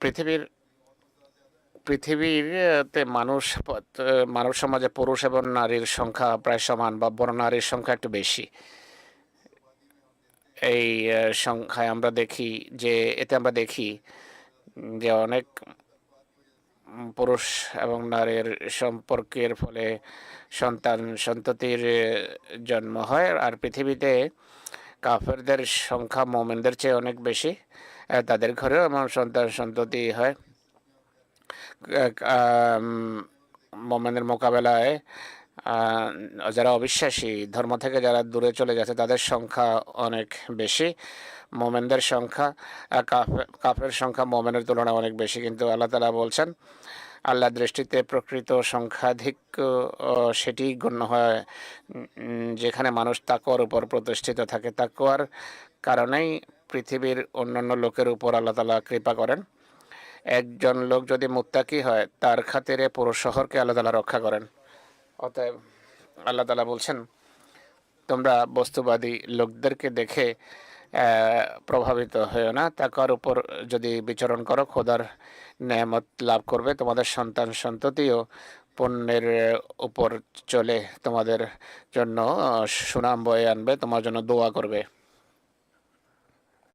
পৃথিবীর, পৃথিবীতে মানুষ, মানব সমাজে পুরুষ এবং নারীর সংখ্যা প্রায় সমান বা বড় নারীর সংখ্যা একটু বেশি। এই সংখ্যায় আমরা দেখি যে, এতে আমরা দেখি যে অনেক পুরুষ এবং নারীর সম্পর্কের ফলে সন্তান, সন্ততির জন্ম হয়। আর পৃথিবীতে কাফেরদের সংখ্যা মোমেনদের চেয়ে অনেক বেশি তাদের ঘরেও এমন সন্তান সন্ততি হয়। মোমেনের মোকাবেলায় যারা অবিশ্বাসী, ধর্ম থেকে যারা দূরে চলে যাচ্ছে তাদের সংখ্যা অনেক বেশি, মোমেনদের সংখ্যা কাফের সংখ্যা মোমেনের তুলনায় অনেক বেশি। কিন্তু আল্লাহ তালা বলছেন আল্লাহ দৃষ্টিতে প্রকৃত সংখ্যাধিক্য আহ, সেটি গণ্য হয় যেখানে মানুষ তাকওয়ার উপর প্রতিষ্ঠিত থাকে। তাকওয়ার কারণেই পৃথিবীর অন্যান্য লোকের উপর আল্লাহ তালা কৃপা করেন। একজন লোক যদি মুত্তাকি হয় তার খাতিরে পুরো শহরকে আল্লাহ তালা রক্ষা করেন। অতএব আল্লাহ তালা বলছেন তোমরা বস্তুবাদী লোকদেরকে দেখে প্রভাবিত হয়েও না। তাকার উপর যদি বিচরণ করো, খোদার নেয়ামত লাভ করবে। তোমাদের সন্তান সন্ততিও পণ্যের উপর চলে। তোমাদের জন্য সুনাম বয়ে আনবে, তোমার জন্য দোয়া করবে।